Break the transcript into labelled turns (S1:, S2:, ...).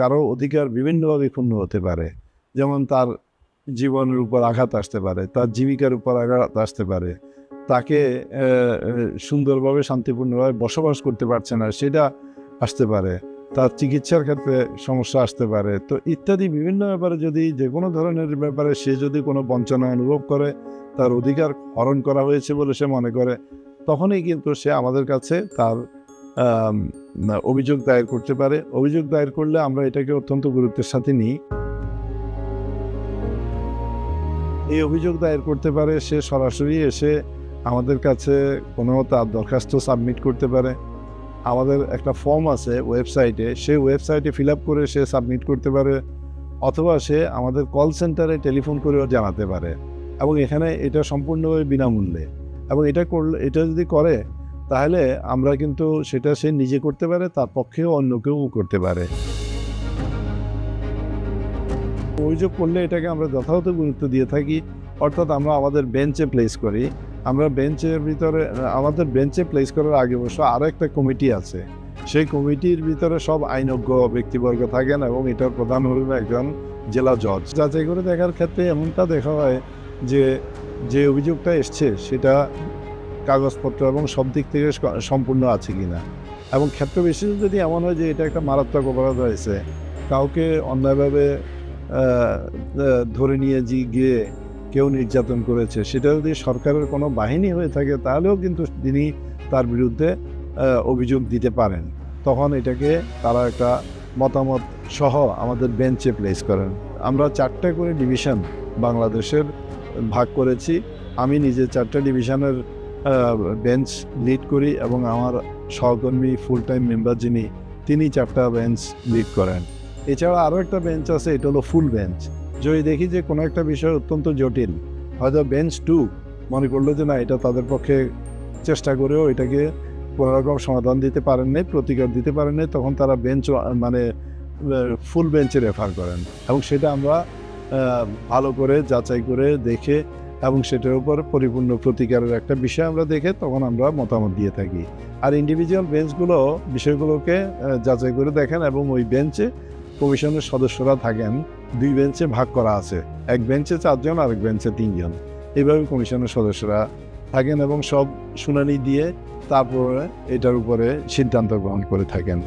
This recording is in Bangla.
S1: কারও অধিকার বিভিন্নভাবে ক্ষুণ্ণ হতে পারে। যেমন তার জীবনের উপর আঘাত আসতে পারে, তার জীবিকার উপর আঘাত আসতে পারে। তাকে সুন্দরভাবে, শান্তিপূর্ণভাবে বসবাস করতে পারছে না, সেটা আসতে পারে। তার চিকিৎসার ক্ষেত্রে সমস্যা আসতে পারে। তো ইত্যাদি বিভিন্ন ব্যাপারে যদি, যে কোনো ধরনের ব্যাপারে সে যদি কোনো বঞ্চনা অনুভব করে, তার অধিকার হরণ করা হয়েছে বলে সে মনে করে, তখনই কিন্তু সে আমাদের কাছে তার অভিযোগ দায়ের করতে পারে। অভিযোগ দায়ের করলে আমরা এটাকে অত্যন্ত গুরুত্বের সাথে নিই। এই অভিযোগ দায়ের করতে পারে, সে সরাসরি এসে আমাদের কাছে কোনো তার দরখাস্ত সাবমিট করতে পারে। আমাদের একটা ফর্ম আছে ওয়েবসাইটে সেই ওয়েবসাইটে ফিল আপ করে সে সাবমিট করতে পারে, অথবা সে আমাদের কল সেন্টারে টেলিফোন করেও জানাতে পারে। এবং এখানে এটা সম্পূর্ণভাবে বিনামূল্যে। এবং এটা করলে, এটা যদি করে তাহলে আমরা কিন্তু সেটা সে নিজে করতে পারে, তার পক্ষেও অন্য কেউ করতে পারে। অভিযোগ করলে এটাকে আমরা যথাযথ গুরুত্ব দিয়ে থাকি, অর্থাৎ আমরা আমাদের বেঞ্চে প্লেস করি। আমরা বেঞ্চের ভিতরে, আমাদের বেঞ্চে প্লেস করার আগে অবশ্য আরও একটা কমিটি আছে। সেই কমিটির ভিতরে সব আইনজ্ঞ ব্যক্তিবর্গ থাকেন এবং এটার প্রধান হলেন একজন জেলা জজ। যাচাই করে দেখার ক্ষেত্রে এমনটা দেখা হয় যে যে অভিযোগটা এসছে, সেটা কাগজপত্র এবং সব দিক থেকে সম্পূর্ণ আছে কিনা। এবং ক্ষেত্র বিশেষ যদি এমন হয় যে এটা একটা মারাত্মক অপরাধ হয়েছে, কাউকে অন্যায়ভাবে ধরে নিয়ে যে গিয়ে কেউ নির্যাতন করেছে, সেটা যদি সরকারের কোনো বাহিনী হয়ে থাকে, তাহলেও কিন্তু তিনি তার বিরুদ্ধে অভিযোগ দিতে পারেন। তখন এটাকে তারা একটা মতামত সহ আমাদের বেঞ্চে প্লেস করেন। আমরা চারটা করে ডিভিশন বাংলাদেশের ভাগ করেছি। আমি নিজে চারটা ডিভিশনের বেঞ্চ লিড করি এবং আমার সহকর্মী ফুল টাইম মেম্বার যিনি, তিনি চারটা বেঞ্চ লিড করেন। এছাড়া আরও একটা বেঞ্চ আছে, এটা হলো ফুল বেঞ্চ যদি দেখি যে কোনো একটা বিষয় অত্যন্ত জটিল, হয়তো বেঞ্চ টু মনে করল যে না, এটা তাদের পক্ষে চেষ্টা করেও এটাকে কোনো রকম সমাধান দিতে পারেন নাই, প্রতিকার দিতে পারেন নাই, তখন তারা বেঞ্চ মানে ফুল বেঞ্চে রেফার করেন। এবং সেটা আমরা ভালো করে যাচাই করে দেখে এবং সেটার উপর পরিপূর্ণ প্রতিকারের একটা বিষয় আমরা দেখে তখন আমরা মতামত দিয়ে থাকি। আর ইন্ডিভিজুয়াল বেঞ্চগুলো বিষয়গুলোকে যাচাই করে দেখেন এবং ওই বেঞ্চে কমিশনের সদস্যরা থাকেন। দুই বেঞ্চে ভাগ করা আছে। এক বেঞ্চে চারজন আর এক বেঞ্চে তিনজন। এইভাবে কমিশনের সদস্যরা থাকেন এবং সব শুনানি দিয়ে তারপরে এটার উপরে সিদ্ধান্ত গ্রহণ করে থাকেন।